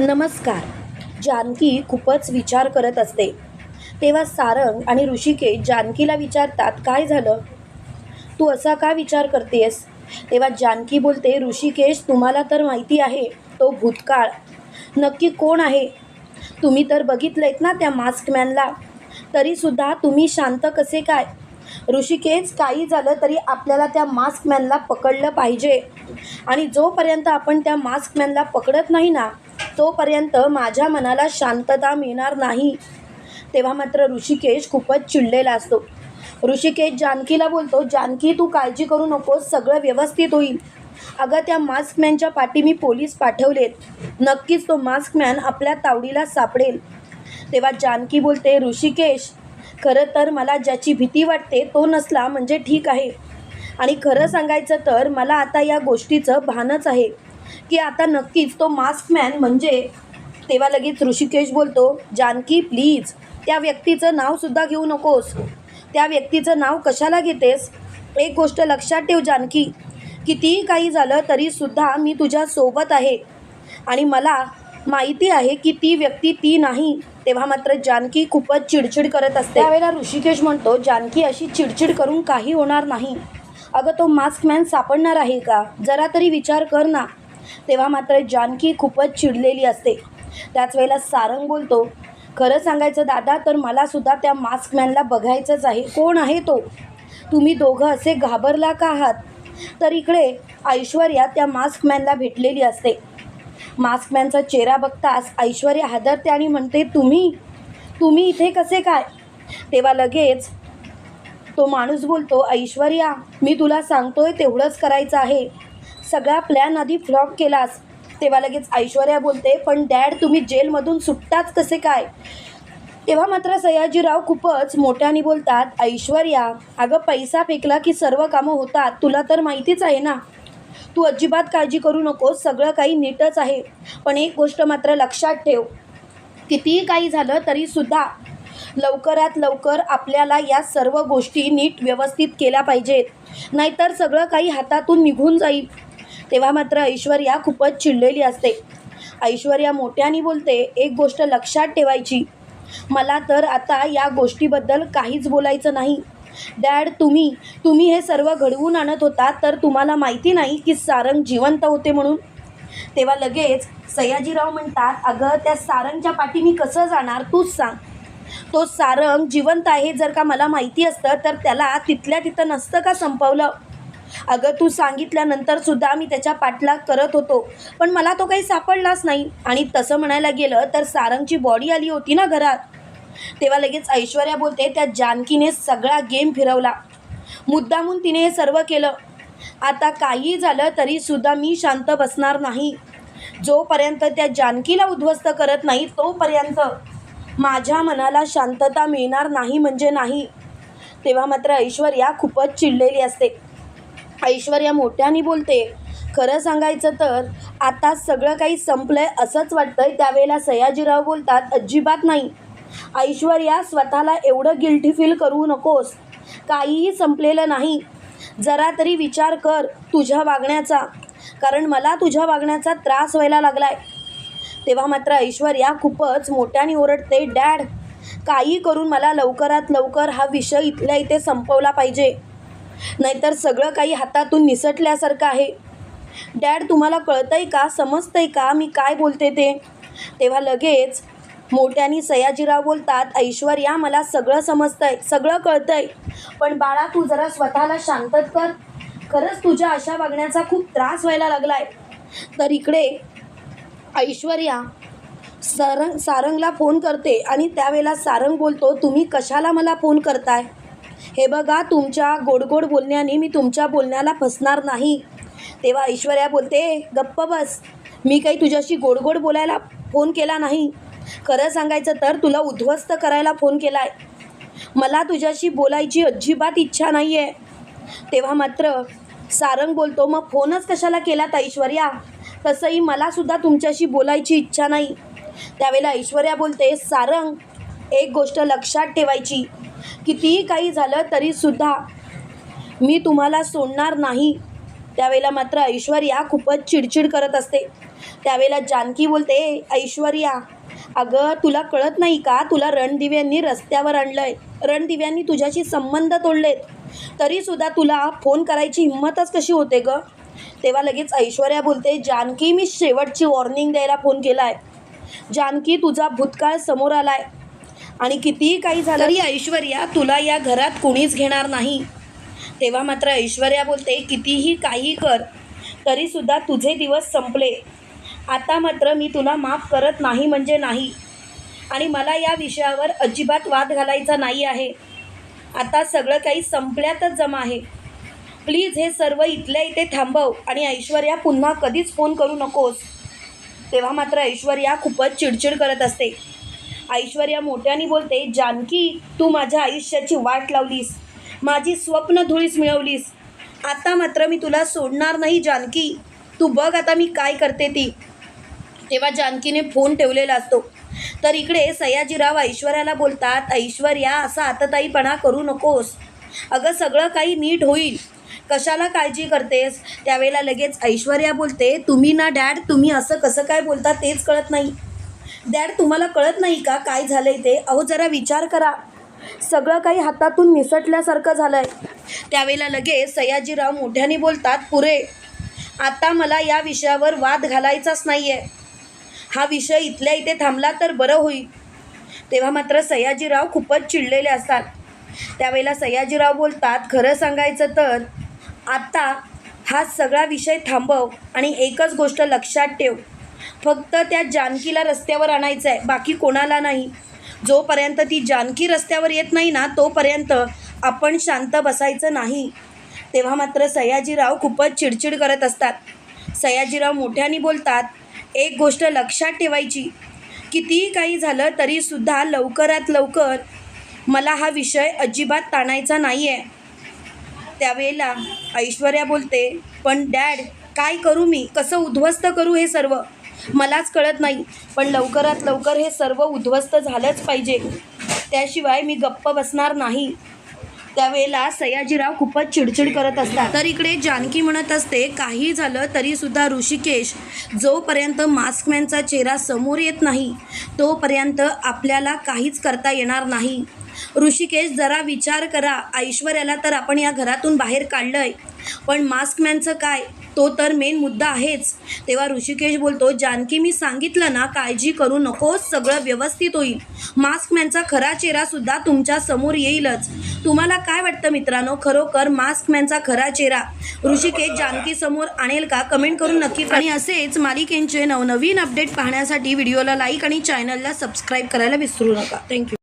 नमस्कार. जानकी खूपच विचार करत असते. तेव्हा सारंग आणि ऋषिकेश जानकीला विचारतात काय झालं? तू असा का विचार करतेस तेव्हा जानकी बोलते ऋषिकेश तुम्हाला तर माहिती आहे तो भूतकाळ. नक्की कोण आहे? तुम्ही तर बघितलेत ना त्या मास्कमॅनला तरीसुद्धा तुम्ही शांत कसे काय? ऋषिकेश काही झालं तरी आपल्याला त्या मास्कमॅनला पकडलं पाहिजे. आणि जोपर्यंत आपण त्या मास्कमॅनला पकडत नाही ना तोपर्यंत माझ्या मनाला शांतता मिळणार नाही. तेव्हा मात्र ऋषिकेश खूपच चिडलेला असतो. ऋषिकेश जानकीला बोलतो जानकी तू काळजी करू नकोस सगळं व्यवस्थित होईल. अगं त्या मास्कमॅनच्या पाठी मी पोलीस पाठवलेत. नक्कीच तो मास्कमॅन आपल्या तावडीला सापडेल. तेव्हा जानकी बोलते ऋषिकेश खरं तर मला ज्याची भीती वाटते तो नसला म्हणजे ठीक आहे. आणि खरं सांगायचं तर मला आता या गोष्टीचं भानच आहे. की आता नक्कीच तो मास्कमॅन म्हणजे तेव्हा लगेच ऋषिकेश बोलतो जानकी प्लीज त्या व्यक्तीचं नावसुद्धा घेऊ नकोस. त्या व्यक्तीचं नाव कशाला घेतेस? एक गोष्ट लक्षात ठेव जानकी. कितीही काही झालं तरीसुद्धा मी तुझ्या सोबत आहे. आणि मला माहिती आहे की ती व्यक्ती ती नाही. तेव्हा मात्र जानकी खूपच चिडचिड करत असते. त्यावेळेला ऋषिकेश म्हणतो जानकी अशी चिडचिड करून काही होणार नाही. अगं तो मास्कमॅन सापडणार आहे का? जरा तरी विचार कर ना. तेव्हा मात्र जानकी खूपच चिडलेली असते. त्याच वेळेला सारंग बोलतो खरं सांगायचं दादा तर मलासुद्धा त्या मास्कमॅनला बघायचंच आहे. कोण आहे तो? तुम्ही दोघं असे घाबरला का आहात? तर इकडे ऐश्वर्या त्या मास्कमॅनला भेटलेली असते. मास्कमॅनचा चेहरा बघताच ऐश्वर्या हादरते आणि म्हणते तुम्ही? तुम्ही इथे कसे काय? तेव्हा लगेच तो माणूस बोलतो ऐश्वर्या मी तुला सांगतोय तेवढंच करायचं आहे. सगळा प्लॅन आधी फ्लॉप केलास. तेव्हा लगेच ऐश्वर्या बोलते पण डॅड तुम्ही जेलमधून सुटताच कसे काय? तेव्हा मात्र सयाजीराव खूपच मोठ्याने बोलतात ऐश्वर्या अगं पैसा फेकला की सर्व कामं होतात. तुला तर माहितीच आहे ना? तू अजिबात काळजी करू नकोस. सगळं काही नीटच आहे. पण एक गोष्ट मात्र लक्षात ठेव. कितीही काही झालं तरीसुद्धा लवकरात लवकर आपल्याला या सर्व गोष्टी नीट व्यवस्थित केल्या पाहिजेत. नाहीतर सगळं काही हातातून निघून जाईल. तेव्हा मात्र ऐश्वर्या खूपच चिडलेली असते. ऐश्वर्या मोठ्याने बोलते एक गोष्ट लक्षात ठेवायची. मला तर आता या गोष्टीबद्दल काहीच बोलायचं नाही. डॅड तुम्ही तुम्ही हे सर्व घडवून आणत होता तर तुम्हाला माहिती नाही की सारंग जिवंत होते म्हणून. तेव्हा लगेच सयाजीराव म्हणतात अगं त्या सारंगच्या पाठी मी कसं जाणार तूच सांग. तो सारंग जिवंत आहे जर का मला माहिती असतं तर त्याला तिथल्या तिथं नसतं का संपवलं? अगं तू सांगितल्यानंतर सुद्धा मी त्याच्या पाठलाग करत होतो. पण मला तो काही सापडलाच नाही. आणि तसं म्हणायला गेलं तर सारंगची बॉडी आली होती ना घरात. तेव्हा लगेच ऐश्वर्या बोलते त्या जानकीने सगळा गेम फिरवला. मुद्दामून तिने हे सर्व केलं. आता काही झालं तरीसुद्धा मी शांत बसणार नाही. जोपर्यंत त्या जानकीला उद्ध्वस्त करत नाही तोपर्यंत माझ्या मनाला शांतता मिळणार नाही म्हणजे नाही. तेव्हा मात्र ऐश्वर्या खूपच चिडलेली असते. ऐश्वर्या मोठ्याने बोलते खरं सांगायचं तर आता सगळं काही संपलं आहे असंच वाटतंय. त्यावेळेला सयाजीराव बोलतात अजिबात नाही. ऐश्वर्या स्वतःला एवढं गिल्टी फील करू नकोस. काहीही संपलेलं नाही. जरा तरी विचार कर तुझ्या वागण्याचा. कारण मला तुझ्या वागण्याचा त्रास व्हायला लागलाय. तेव्हा मात्र ऐश्वर्या खूपच मोठ्याने ओरडते डॅड काही करून मला लवकरात लवकर हा विषय इथल्या इथे संपवला पाहिजे. नाहीतर सगळं काही हातातून निसटल्यासारखं आहे. डॅड तुम्हाला कळतंय का? समजतंय का? मी काय बोलते ते? तेव्हा लगेच मोठ्यानी सयाजीराव बोलतात ऐश्वर्या मला सगळं समजतंय सगळं कळतंय. पण बाळा तू जरा स्वतःला शांतत कर. खरंच तुझ्या अशा वागण्याचा खूप त्रास व्हायला लागलाय. तर इकडे ऐश्वर्या सारंग सारंगला फोन करते आणि त्यावेळेला सारंग बोलतो तुम्ही कशाला मला फोन करताय? हे बघा तुमच्या गोडगोड बोलण्याने मी तुमच्या बोलण्याला फसणार नाही. तेव्हा ऐश्वर्या बोलते गप्प बस. मी काही तुझ्याशी गोडगोड बोलायला फोन केला नाही. खरं सांगायचं तर तुला उद्ध्वस्त करायला फोन केला आहे मला तुझ्याशी बोलायची अजिबात इच्छा नाही आहे तेव्हा मात्र सारंग बोलतो मग फोनच कशाला केलात ऐश्वर्या? तसंही मलासुद्धा तुमच्याशी बोलायची इच्छा नाही. त्यावेळेला ऐश्वर्या बोलते सारंग एक गोष्ट लक्षात ठेवायची. कितीही काही झालं तरीसुद्धा मी तुम्हाला सोडणार नाही. त्यावेळेला मात्र ऐश्वर्या खूपच चिडचिड करत असते. त्यावेळेला जानकी बोलते ऐश्वर्या अगं तुला कळत नाही का? तुला रणदिव्यांनी रस्त्यावर आणलंय. रणदिव्यांनी तुझ्याशी संबंध तोडलेत. तरीसुद्धा तुला फोन करायची हिंमतच कशी होते ग? तेव्हा लगेच ऐश्वर्या बोलते जानकी मी शेवटची वॉर्निंग द्यायला फोन केला आहे जानकी तुझा भूतकाळ समोर आलाय. आणि कितीही काही झालं तरी ऐश्वर्या तुला या घरात कोणीच घेणार नाही. तेव्हा मात्र ऐश्वर्या बोलते कितीही काही कर तरीसुद्धा तुझे दिवस संपले. आता मात्र मी तुला माफ करत नाही म्हणजे नाही. आणि मला या विषयावर अजिबात वाद घालायचा नाही आहे. आता सगळं काही संपल्यातच जमा आहे. प्लीज हे सर्व इथल्या इथे थांबव आणि ऐश्वर्या पुन्हा कधीच फोन करू नकोस. तेव्हा मात्र ऐश्वर्या खूपच चिडचिड करत असते. ऐश्वर्या मोठ्याने बोलते जानकी तू माझ्या आयुष्याची वाट लावलीस. माझी स्वप्न धुळीस मिळवलीस. आता मात्र मी तुला सोडणार नाही जानकी. तू बघ आता मी काय करते ती. तेव्हा जानकीने फोन ठेवलेला असतो. तर इकडे सयाजीराव ऐश्वर्याला बोलतात ऐश्वर्या असा आतताईपणा करू नकोस. अगं सगळं काही नीट होईल. कशाला काळजी करतेस? त्यावेळेला लगेच ऐश्वर्या बोलते तुम्ही ना डॅड तुम्ही असं कसं काय बोलता तेच कळत नाही. डॅड तुम्हाला कळत नाही का काय झालं आहे ते? अहो जरा विचार करा. सगळं काही हातातून निसटल्यासारखं आहे त्यावेळेला लगेच सयाजीराव मोठ्याने बोलतात पुरे आता मला या विषयावर वाद घालायचाच नाही आहे हा विषय इथल्या इथे थांबला तर बरं होईल. तेव्हा मात्र सयाजीराव खूपच चिडलेले असतात. त्यावेळेला सयाजीराव बोलतात खरं सांगायचं तर आत्ता हा सगळा विषय थांबव आणि एकच गोष्ट लक्षात ठेव. फक्त त्या जानकीला रस्त्यावर आणायचं आहे बाकी कोणाला नाही. जोपर्यंत ती जानकी रस्त्यावर येत नाही ना तोपर्यंत आपण शांत बसायचं नाही. तेव्हा मात्र सयाजीराव खूपच चिडचिड करत असतात. सयाजीराव मोठ्याने बोलतात एक गोष्ट लक्षात ठेवायची. कितीही काही झालं तरीसुद्धा लवकरात लवकर मला हा विषय अजिबात ताणायचा नाही आहे त्यावेळेला ऐश्वर्या बोलते पण डॅड काय करू मी? कसं उद्ध्वस्त करू हे सर्व? मलाच कळत नाही. पण लवकरात लवकर हे सर्व उद्ध्वस्त झालंच पाहिजे. त्याशिवाय मी गप्प बसणार नाही. त्यावेळेला सयाजीराव खूपच चिडचिड करत असतात. तर इकडे जानकी म्हणत असते काही झालं तरीसुद्धा ऋषिकेश जोपर्यंत मास्कमॅनचा चेहरा समोर येत नाही तोपर्यंत आपल्याला काहीच करता येणार नाही. ऋषिकेश जरा विचार करा. ऐश्वर्याला तर आपण या घरातून बाहेर काढलं आहे पण मास्कमॅनचं काय? तो तर मेन मुद्दा आहेच. तेव्हा ऋषिकेश बोलतो जानकी मी सांगितलं ना काळजी करू नकोस सगळं व्यवस्थित होईल. मास्कमॅनचा खरा चेहरासुद्धा तुमच्यासमोर येईलच. तुम्हाला काय वाटतं मित्रांनो? खरोखर मास्कमॅनचा खरा चेहरा? ऋषिकेश जानकी समोर आणेल का? कमेंट करून नक्की आणि असेच मालिकेंचे नवनवीन अपडेट पाहण्यासाठी व्हिडिओला लाईक आणि चॅनलला सबस्क्राईब करायला विसरू नका. थँक्यू